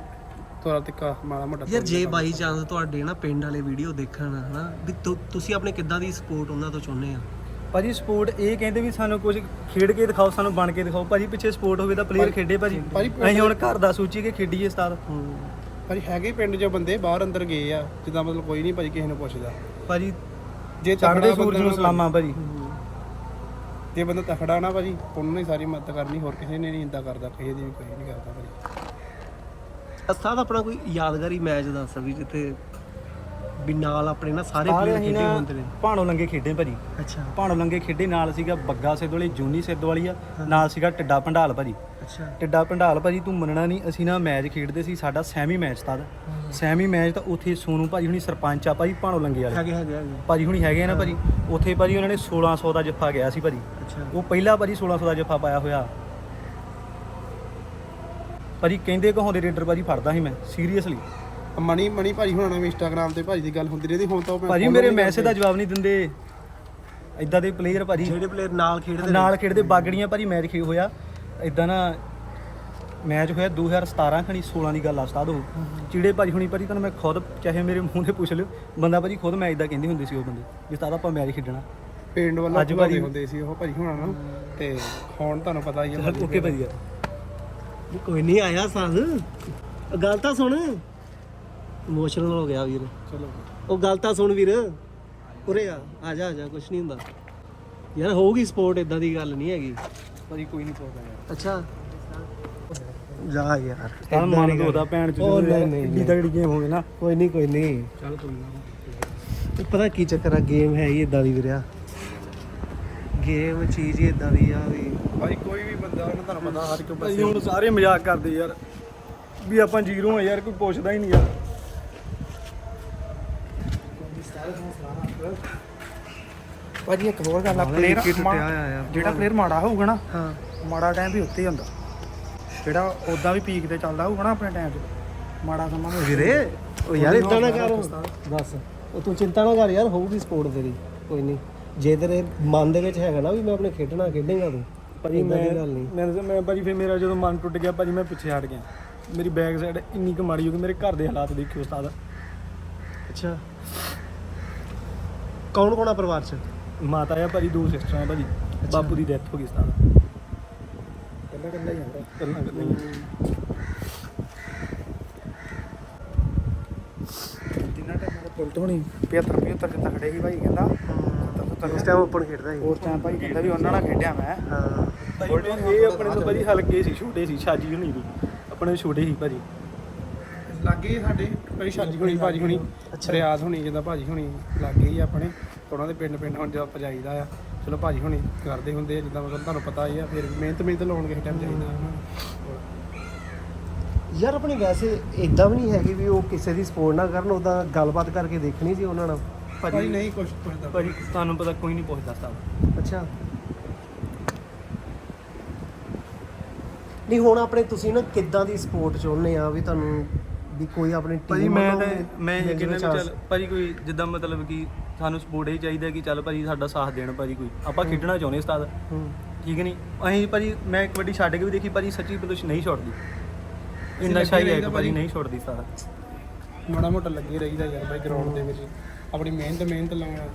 ਤੋਰਾ ਤਿੱਕਾ ਮਾੜਾ ਮੋਟਾ ਯਾਰ ਜੇ ਬਾਈ ਚਾਂਸ ਤੁਹਾਡੇ ਨਾ ਪਿੰਡ ਵਾਲੇ ਵੀਡੀਓ ਦੇਖਣ ਹਨਾ ਵੀ ਤੁ- ਤੁਸੀਂ ਆਪਣੇ ਕਿੱਦਾਂ ਦੀ ਸਪੋਰਟ ਉਹਨਾਂ ਤੋਂ ਚਾਹੁੰਦੇ ਆ? ਭਾਜੀ ਸਪੋਰਟ ਇਹ ਕਹਿੰਦੇ ਵੀ ਸਾਨੂੰ ਕੁਝ ਖੇਡ ਕੇ ਦਿਖਾਓ ਸਾਨੂੰ ਬਣ ਕੇ ਦਿਖਾਓ। ਭਾਜੀ ਪਿੱਛੇ ਸਪੋਰਟ ਹੋਵੇ ਤਾਂ ਪਲੇਅਰ ਖੇਡੇ ਭਾਜੀ। ਭਾਜੀ ਅਸੀਂ ਹੁਣ ਘਰ ਦਾ ਸੋਚੀ ਕੇ ਖੇਡੀਏ ਉਸਤਾਦ। ਭਾਜੀ ਹੈਗੇ ਪਿੰਡ 'ਚ ਬੰਦੇ ਬਾਹਰ ਅੰਦਰ ਗਏ ਆ ਜਿੱਦਾਂ ਮਤਲਬ ਕੋਈ ਨਹੀਂ ਭਾਜੀ ਕਿਸੇ ਨੂੰ ਪੁੱਛਦਾ। ਭਾਜੀ ਜੇ ਚੜ੍ਹਦੇ ਸੂਰਜ ਨੂੰ ਸਲਾਮਾਂ ਭਾਜੀ। ਜੇ ਬੰਦਾ ਤਕੜਾ ਨਾ ਭਾਜੀ ਉਹਨੂੰ ਹੀ ਸਾਰੀ ਮਦਦ ਕਰਨੀ ਹੋਰ ਕਿਸੇ ਨੇ ਨਹੀਂ ਇੰਦਾ ਕਰਦਾ ਕਿਸੇ ਦੀ ਵੀ ਕੋਈ ਨਹੀਂ ਕਰਦਾ ਭਾਜੀ। ਅਸਤਾਦ ਆਪਣਾ ਕੋਈ ਯਾਦਗਾਰੀ ਮੈਚ ਦੱਸ ਵੀ ਜਿੱਥੇ ਵੀ ਨਾਲ ਆਪਣੇ ਨਾ ਸਾਰੇ ਸਾਰੇ ਪਲੇਅਰ ਅਸੀਂ ਖੇਡੇ ਨਾ ਹੁੰਦੇ ਨੇ। ਭਾਣੋ ਲੰਗੇ ਖੇਡੇ ਭਾਜੀ। ਅੱਛਾ। ਭਾਣੋ ਲੰਗੇ ਖੇਡੇ ਨਾਲ ਸੀਗਾ ਬੱਗਾ ਸਿੱਧ ਵਾਲੀ ਜੂਨੀ ਸਿੱਧ ਵਾਲੀ ਆ ਨਾਲ ਸੀਗਾ ਟਿੱਡਾ ਭੰਡਾਲ ਭਾਜੀ। ਅੱਛਾ। ਟਿੱਡਾ ਭੰਡਾਲ ਭਾਜੀ ਤੂੰ ਮੰਨਣਾ ਨਹੀਂ ਅਸੀਂ ਨਾ ਮੈਚ ਖੇਡਦੇ ਸੀ ਸਾਡਾ ਸੈਮੀ ਮੈਚ ਤਾਂ। ਸੈਮੀ ਮੈਚ ਤਾਂ ਉੱਥੇ ਸੋਨੂ ਭਾਜੀ ਹੁਣੀ ਸਰਪੰਚ ਆ ਭਾਜੀ ਭਾਣੋ ਲੰਗੇ ਵਾਲੇ। ਹੈਗੇ ਹੈਗੇ ਹੈਗੇ। ਭਾਜੀ ਹੁਣੀ ਹੈਗੇ ਆ ਨਾ ਭਾਜੀ ਉੱਥੇ ਭਾਜੀ ਉਹਨਾਂ ਨੇ 1600 ਦਾ ਜੱਫਾ ਗਿਆ ਸੀ ਭਾਜੀ। ਅੱਛਾ। ਉਹ ਪਹਿਲਾ ਭਾਜੀ 1600 ਦਾ ਜੱਫਾ ਪਾਇਆ ਹੋਇਆ। ਭਾਜੀ ਕਹਿੰਦੇ ਕਹਾਉਂਦੇ ਰੇਡਰ ਭਾਜੀ ਫੜਦਾ ਸੀ ਮੈਂ ਸੀਰੀਅਸਲੀ। ਮਣੀ ਮਣੀ ਭਾਜੀ ਹੁਣਾਂ ਨਾਲ ਵੀ ਇੰਸਟਾਗ੍ਰਾਮ ਤੇ ਭਾਜੀ ਦੀ ਗੱਲ ਹੁੰਦੀ ਰਹਿੰਦੀ ਹੁਣ ਤਾਂ ਉਹ ਭਾਜੀ ਮੇਰੇ ਮੈਸੇਜ ਦਾ ਜਵਾਬ ਨਹੀਂ ਦਿੰਦੇ। ਇਦਾਂ ਦੇ ਪਲੇਅਰ ਭਾਜੀ। ਜਿਹੜੇ ਪਲੇਅਰ ਨਾਲ ਖੇਡਦੇ ਨੇ। ਨਾਲ ਖੇਡਦੇ ਬਾਗੜੀਆਂ ਭਾਜੀ ਮੈਚ ਖੇ ਹੋਇਆ। ਇਦਾਂ ਨਾ ਮੈਚ ਹੋਇਆ 2017 ਖਣੀ 16 ਦੀ ਗੱਲ ਆ ਉਸਤਾਦ ਉਹ। ਚੀੜੇ ਭਾਜੀ ਹੁਣੀ ਭਾਜੀ ਤੁਹਾਨੂੰ ਮੈਂ ਖੁਦ ਚਾਹੇ ਮੇਰੇ ਮੂੰਹ ਤੇ ਪੁੱਛ ਲਿਓ ਬੰਦਾ ਭਾਜੀ ਖੁਦ ਮੈਚ ਦਾ ਕਹਿੰਦੀ ਹੁੰਦੀ ਸੀ ਉਹ ਬੰਦੇ ਵੀ ਉਸਤਾਦ ਆਪਾਂ ਮੈਚ ਖੇਡਣਾ। ਪਿੰਡ ਵੱਲੋਂ ਅੱਜ ਭਾਜੀ- ਹੁੰਦੇ ਸੀ ਉਹ ਭਾਜੀ ਹੁਣਾਂ ਨੂੰ ਤੇ ਹੁਣ ਤੁਹਾਨੂੰ ਪਤਾ ਹੀ ਆ ਓਕੇ ਭਾਜੀ। ਕੋਈ ਨਹੀਂ ਆਇਆ ਸਾਧ ਗੱਲ ਤਾਂ ਸੁਣ। ਇਮੋਸ਼ਨਲ ਹੋ ਗਿਆ ਵੀਰ। ਚਲੋ। ਉਹ ਗੱਲ ਤਾਂ ਸੁਣ ਵੀਰ। ਉਰੇ ਆ ਆ ਜਾ ਆ ਜਾ ਕੁਛ ਨਹੀਂ ਹੁੰਦਾ। ਯਾਰ ਹੋਊਗੀ ਸਪੋਰਟ ਇਦਾਂ ਦੀ ਗੱਲ ਨਹੀਂ ਹੈਗੀ। ਭਾਜੀ ਕੋਈ ਨਹੀਂ ਯਾਰ ਅੱਛਾ। ਜਾ ਯਾਰ। ਤਾਂ ਮਨ ਦੋਦਾ ਭੈਣ ਚ ਉਹ ਨਹੀਂ, ਨਹੀਂ, ਇੱਡੀ ਤਗੜੀ ਗੇਮ ਹੋਵੇ ਨਾ। ਕੋਈ ਨਹੀਂ ਕੋਈ ਨਹੀਂ। ਚੱਲ ਕੋਈ ਨਾ। ਪਤਾ ਕੀ ਚੱਕਰ ਆ ਗੇਮ ਹੈ ਹੀ ਇਦਾਂ ਦੀ ਵੀਰਿਆ। ਗੇਮ ਚੀਜ਼ ਹੀ ਇਦਾਂ ਦੀ ਆ ਵੀ। ਭਾਜੀ ਕੋਈ ਵੀ ਬੰਦਾ ਉਹਨੂੰ ਤੁਹਾਨੂੰ ਪਤਾ ਹਰ ਇੱਕ ਭਾਜੀ ਹੁਣ ਸਾਰੇ ਮਜ਼ਾਕ ਕਰਦੇ ਯਾਰ। ਵੀ ਆਪਾਂ ਜ਼ੀਰੋ ਆ ਯਾਰ ਕੋਈ ਪੁੱਛਦਾ ਹੀ ਨਹੀਂ ਯਾਰ। ਭਾਜੀ ਇੱਕ ਹੋਰ ਗੱਲ ਆ ਪਲੇਅਰ ਜਿਹੜਾ ਪਲੇਅਰ ਮਾੜਾ ਹੋਊਗਾ ਨਾ ਹਾਂ। ਮਾੜਾ ਟਾਈਮ ਵੀ ਉੱਤੇ ਹੀ ਹੁੰਦਾ। ਜਿਹੜਾ ਉਦਾਂ ਵੀ ਪੀਕ ਤੇ ਚੱਲਦਾ ਹੋਊਗਾ ਨਾ ਆਪਣੇ ਟਾਈਮ 'ਚ ਮਾੜਾ ਸਮਾਂ ਵੀ ਉੱਥੇ ਵੀਰੇ ਉਹ ਯਾਰ ਇਦਾਂ ਨਾ ਕਰ। ਦੱਸ। ਉਹ ਤੂੰ ਚਿੰਤਾ ਨਾ ਕਰ ਯਾਰ ਹੋਊਗੀ ਸਪੋਰਟ ਤੇਰੀ ਕੋਈ ਨਹੀਂ। ਜੇ ਤੇਰੇ ਮਨ ਦੇ ਵਿੱਚ ਹੈਗਾ ਨਾ ਵੀ ਮੈਂ ਆਪਣੇ ਖੇਡਣਾ ਖੇਡੇਗਾ ਤੂੰ ਭਾਜੀ ਮੈਂ ਦੀ ਗੱਲ ਨਹੀਂ। ਮੈਂ ਮੈਂ ਭਾਜੀ ਫਿਰ ਮੇਰਾ ਜਦੋਂ ਮਨ ਟੁੱਟ ਗਿਆ ਭਾਜੀ ਮੈਂ ਪਿੱਛੇ ਹਟ ਗਿਆ। ਮੇਰੀ ਬੈਕ ਸਾਈਡ ਇੰਨੀ ਕੁ ਮਾੜੀ ਹੋ ਗਈ ਮੇਰੇ ਘਰ ਦੇ ਹਾਲਾਤ ਦੇਖਿਓ ਉਸਤਾਦ। ਅੱਛਾ। ਕੌਣ ਕੌਣ ਆ ਪਰਿਵਾਰ ਚ? ਮਾਤਾ ਆ ਭਾਜੀ ਦੋ ਸਿਸਟਰਾਂ ਆ ਭਾਜੀ। ਬਾਪੂ ਦੀ ਡੈਥ ਹੋ ਗਈ ਉਸਤਾਦ ਕੱਲਾ ਕੱਲਾ ਹੀ ਹੁੰਦਾ ਕੱਲਾ ਕੱਲਾ ਹੀ। ਜਿੰਨਾ ਟਾਈਮ ਪੁਲਟ ਹੋਣੀ 75 75 ਜਿੱਦਾਂ ਖੜੇ ਸੀ ਭਾਈ ਕਹਿੰਦਾ। 70 ਇਸ ਟਾਈਮ ਓਪਨ ਖੇਡਦਾ ਸੀ। ਉਸ ਟਾਈਮ ਭਾਈ ਕਹਿੰਦਾ ਵੀ ਉਹਨਾਂ ਨਾਲ ਖੇਡਿਆ ਮੈਂ। ਹਾਂ। ਇਹ ਆਪਣੇ ਤੋਂ ਭਾਜੀ ਹਲਕੇ ਸੀ ਛੋਟੇ ਸੀ ਛਾਜੀ ਹੁਣੀ ਤੋਂ ਆਪਣੇ ਛੋਟੇ ਸੀ ਭਾਜੀ। ਲੱਗੇ ਸਾਡੇ ਭਾਜੀ ਸ਼ਾਜੀ ਹੁਣੀ ਭਾਜੀ ਹੁਣੀ। ਰਿਆਜ਼ ਹੁਣੀ ਜਿੱਦਾਂ ਭਾਜੀ ਹੁਣੀ ਲੱਗੇ ਹੀ ਆਪਣੇ ਉਹਨਾਂ ਦੇ ਪਿੰਡ ਪਿੰਡ ਹੁਣ ਜਦੋਂ ਆਪਾਂ ਜਾਈਦਾ ਆ ਚਲੋ ਭਾਜੀ ਹੁਣੀ ਕਰਦੇ ਹੁੰਦੇ ਆ ਜਿੱਦਾਂ ਮਤਲਬ ਤੁਹਾਨੂੰ ਪਤਾ ਹੀ ਆ ਫਿਰ ਵੀ ਮਿਹਨਤ ਮਿਹਨਤ ਲਾਉਣ ਕਿਸੇ ਟਾਈਮ ਨੂੰ। ਯਾਰ ਆਪਣੀ ਵੈਸੇ ਇਦਾਂ ਵੀ ਨਹੀਂ ਹੈਗੀ ਵੀ ਉਹ ਕਿਸੇ ਦੀ ਸਪੋਰਟ ਨਾ ਕਰਨ ਉਹਦਾ ਗੱਲਬਾਤ ਕਰਕੇ ਦੇਖਣੀ ਸੀ ਉਹਨਾਂ ਨਾਲ। ਭਾਜੀ ਨਹੀਂ ਕੁਝ ਪੁੱਛਦਾ। ਭਾਜੀ ਤੁਹਾਨੂੰ ਪਤਾ ਕੋਈ ਨਹੀਂ ਪੁੱਛਦਾ ਸਾਹਿਬ ਅੱਛਾ। ਨਹੀਂ ਹੁਣ ਆਪਣੇ ਤੁਸੀਂ ਨਾ ਕਿੱਦਾਂ ਦੀ ਸਪੋਰਟ ਚਾਹੁੰਦੇ ਆ ਵੀ ਤੁਹਾਨੂੰ ਵੀ ਕੋਈ ਆਪਣੀ ਭਾਜੀ ਟੀਮ ਮੈਂ ਤਾਂ ਮੈਂ ਇਹ ਕਹਿੰਦਾ ਵੀ ਚੱਲ ਭਾਜੀ ਕੋਈ ਜਿੱਦਾਂ ਮਤਲਬ ਕਿ ਸਾਨੂੰ ਸਪੋਰਟ ਇਹ ਚਾਹੀਦਾ ਕਿ ਚੱਲ ਭਾਜੀ ਸਾਡਾ ਸਾਥ ਦੇਣ ਭਾਜੀ ਕੋਈ। ਆਪਾਂ ਖੇਡਣਾ ਚਾਹੁੰਦੇ ਉਸਤਾਦ। ਠੀਕ ਨਹੀਂ ਅਸੀਂ ਭਾਜੀ ਮੈਂ ਕਬੱਡੀ ਛੱਡ ਕੇ ਵੀ ਦੇਖੀ ਭਾਜੀ ਸੱਚੀ ਬਦੋਸ਼ ਨਹੀਂ ਛੱਡਦੀ। ਇੰਨਾ ਸ਼ਾਈ ਹੈ ਭਾਜੀ ਭਾਜੀ। ਨਹੀਂ ਛੱਡਦੀ ਸਾਰਾ ਮਾੜਾ ਮੋਟਾ ਲੱਗੇ ਰਹੀਦਾ ਯਾਰ ਬਾਈ ਗਰਾਊਂਡ ਦੇ ਵਿੱਚ। ਆਪਣੀ ਮਿਹਨਤ ਮਿਹਨਤ ਲਾਉਣਾ।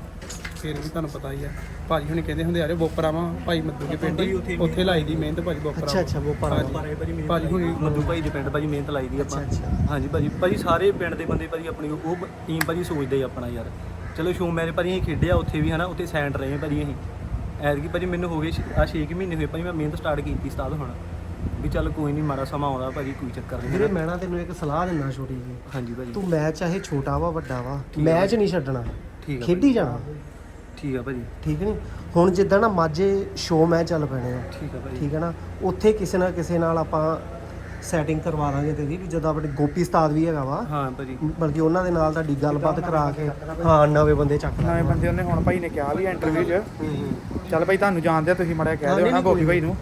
ਫਿਰ ਵੀ ਤੁਹਾਨੂੰ ਪਤਾ ਹੀ ਆ। ਭਾਜੀ ਹੁਣੀ ਕਹਿੰਦੇ ਹੁੰਦੇ ਯਾਰੇ ਬੋਪਰਾਵਾਂ ਭਾਈ ਮੱਦੂ ਕੇ ਪਿੰਡ ਹੀ, ਉੱਥੇ ਲਾਈ ਦੀ ਮਿਹਨਤ ਭਾਜੀ ਬੋਪਰਾ ਅੱਛਾ ਅੱਛਾ ਪਰ ਭਾਜੀ ਹੁਣੀ ਮੱਦੂ ਭਾਈ ਦੇ ਪਿੰਡ ਭਾਜੀ ਮਿਹਨਤ ਲਾਈ ਦੀ ਆਪਾਂ। ਅੱਛਾ, ਹਾਂਜੀ ਭਾਜੀ ਭਾਜੀ ਸਾਰੇ ਪਿੰਡ ਦੇ ਬੰਦੇ ਭਾਜੀ ਆਪਣੀ ਉਹ ਟੀਮ ਭਾਜੀ ਸੋਚਦੇ ਆ ਆਪਣਾ ਯਾਰ। ਚਲੋ ਸ਼ੋ ਮੈਚ ਭਾਜੀ ਅਸੀਂ ਖੇਡਿਆ ਉੱਥੇ ਵੀ ਹਨਾ ਉੱਥੇ ਸੈਂਟ ਰਹੇ ਭਾਜੀ ਅਸੀਂ। ਐਤਕੀ ਭਾਜੀ ਮੈਨੂੰ ਹੋ ਗਏ ਆ 6 ਮਹੀਨੇ ਹੋਏ ਭਾਜੀ ਮੈਂ ਮਿਹਨਤ ਸਟਾਰਟ ਕੀਤੀ ਉਸਤਾਦ ਹੁਣ। ਵੀ ਚੱਲ ਕੋਈ ਨਹੀਂ ਮਾੜਾ ਸਮਾਂ ਆਉਂਦਾ ਭਾਜੀ ਕੋਈ ਚੱਕਰ ਵੀਰੇ ਨਹੀਂ ਮੈਂ ਨਾ ਤੈਨੂੰ ਇੱਕ ਸਲਾਹ ਦਿੰਦਾ ਛੋਟੀ ਜੀ ਹਾਂਜੀ ਭਾਜੀ। ਤੂੰ ਮੈਚ ਚਾਹੇ ਛੋਟਾ ਵਾ ਵੱਡਾ ਵਾ ਮੈਚ ਨਹੀਂ ਛੱਡਣਾ। ਠੀਕ ਆ ਖੇਡੀ ਜਾਣਾ। ਠੀਕ ਆ ਭਾਜੀ। ਠੀਕ ਨਹੀਂ? ਹੁਣ ਜਿੱਦਾਂ ਨਾ ਮਾਝੇ ਸ਼ੋ ਮੈਚ ਚੱਲ ਪੈਣੇ ਆ। ਠੀਕ ਆ ਭਾਜੀ। ਠੀਕ ਹੈ ਨਾ? ਉੱਥੇ ਕਿਸੇ ਨਾ ਕਿਸੇ ਨਾਲ ਆਪਾਂ ਸੈਟਿੰਗ ਕਰਵਾ ਦਾਂਗੇ ਤੇਰੀ ਵੀ ਜਦੋਂ ਆਪਣੇ ਗੋਪੀ ਉਸਤਾਦ ਵੀ ਹੈਗਾ ਵਾ। ਹਾਂ ਭਾਜੀ। ਬਲਕਿ ਉਹਨਾਂ ਦੇ ਨਾਲ ਤੁਹਾਡੀ ਗੱਲਬਾਤ ਕਰਾ ਕੇ। ਹਾਂ ਨਵੇਂ ਬੰਦੇ ਚੱਕ ਲਾਂਗੇ। ਨਵੇਂ ਬੰਦੇ ਉਹਨੇ ਹੁਣ ਭਾਈ ਨੇ ਕਿਹਾ ਵੀ ਇੰਟਰਵਿਊ 'ਚ। ਹੂੰ, ਹੂੰ। ਚੱਲ ਭਾਈ ਤੁਹਾਨੂੰ ਜਾਣਦੇ ਆ ਤੁਸੀਂ ਮੜਿਆ ਕਹਿ ਹਾਂ, ਦਿਓ ਨਾ ਗੋਪੀ ਭਾਈ ਨੂੰ।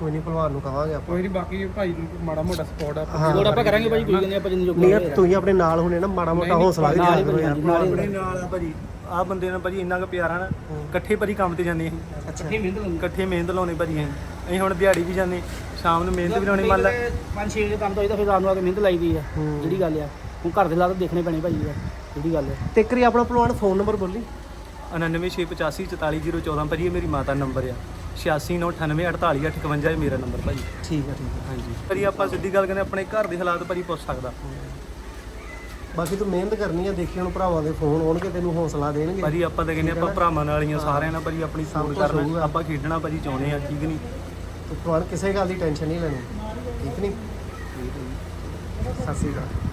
ਕੋਈ ਨਹੀਂ ਭਲਵਾਨ ਨੂੰ ਕਵਾਂਗੇ ਆਪਾਂ। ਕੋਈ ਨਹੀਂ ਬਾਕੀ ਭਾਈ ਨੂੰ ਮਾੜਾ ਮੋਟਾ ਸਪੋਰਟ ਆ। ਹਾਂ। ਲੋੜ ਆਪਾਂ ਕਰਾਂਗੇ ਭਾਈ ਕੋਈ ਗੱਲ ਨਹੀਂ ਆਪਾਂ ਜਿੰਨੀ ਜੋ ਨਹੀਂ ਤੁਸੀਂ ਆਪਣੇ ਨਾਲ ਹੁਣੇ ਨਾ ਮਾੜਾ ਮੋਟਾ ਹੌਸਲਾ ਵੀ ਦਿਆ ਕਰੋ ਯਾਰ। ਆਪਣੇ ਨਾਲ ਆ ਭਾਜੀ। ਆ ਬੰਦੇ ਨਾਲ ਭਾਜੀ ਇੰਨਾ ਕੁ ਪਿਆਰ ਆ ਨਾ ਇਕੱਠੇ ਭਾਜੀ ਕੰਮ ਤੇ ਜਾਂਦੇ ਅਸੀਂ। ਇਕੱਠੇ ਮਿਹਨਤ ਲਾਉਂਦੇ? ਇਕੱਠੇ ਮਿਹਨਤ ਲਾਉਣੇ ਭਾਜੀ ਅਸੀਂ। ਅਸੀਂ ਹੁਣ ਦਿਹਾੜੀ ਵੀ ਜਾਂਦੇ ਸ਼ਾਮ ਨੂੰ ਮਿਹਨਤ ਵੀ ਲਾਉਣੀ ਮੰਨ ਲਾ ਪੰਜ ਛੇ ਵਜੇ ਕੰਮ ਤੋਂ ਆਈਦਾ ਫਿਰ ਰਾਤ ਨੂੰ ਆ ਕੇ ਮਿਹਨਤ ਲਾਈਦੀ ਆ। ਜਿਹੜੀ ਗੱਲ ਆ। ਹੁਣ ਘਰ ਦੇ ਹਾਲਾਤ ਦੇਖਣੇ ਪੈਣੇ ਭਾਈ ਯਾਰ ਜਿਹੜੀ ਗੱਲ ਆ। ਤੇ ਕਰੀ ਆਪਣਾ ਭਲਵਾਨ ਫੋਨ ਨੰਬਰ ਬੋਲੀ। 9968844814 ਭਾਜੀ ਇਹ ਮੇਰੀ ਮਾਤਾ ਨੰਬਰ ਆ। 8698984858 ਇਹ ਮੇਰਾ ਨੰਬਰ ਭਾਜੀ। ਠੀਕ ਹੈ ਠੀਕ ਹੈ ਹਾਂਜੀ। ਭਾਜੀ ਆਪਾਂ ਸਿੱਧੀ ਗੱਲ ਕਹਿੰਦੇ ਆਪਣੇ ਘਰ ਦੇ ਹਾਲਾਤ ਭਾਜੀ ਪੁੱਛ ਸਕਦਾ। ਬਾਕੀ ਤੂੰ ਮਿਹਨਤ ਕਰਨੀ ਆ ਦੇਖੀ ਹੁਣ ਭਰਾਵਾਂ ਦੇ ਫੋਨ ਆਉਣਗੇ ਤੈਨੂੰ ਹੌਸਲਾ ਦੇਣਗੇ। ਭਾਜੀ ਆਪਾਂ ਤਾਂ ਕਹਿੰਦੇ ਆਪਾਂ ਭਰਾਵਾਂ ਨਾਲ ਹੀ ਆ ਸਾਰਿਆਂ ਨਾਲ ਭਾਜੀ ਆਪਣੀ ਸਪੋਰਟ ਕਰਨਾ। ਆਪਾਂ ਖੇਡਣਾ ਭਾਜੀ ਚਾਹੁੰਦੇ ਆ ਠੀਕ ਨਹੀਂ? ਤੇ ਕਿਸੇ ਗੱਲ ਦੀ ਟੈਨਸ਼ਨ ਨਹੀਂ ਲੈਣੀ। ਠੀਕ ਨਹੀਂ? ਸਤਿ ਸ਼੍ਰੀ ਅਕਾਲ।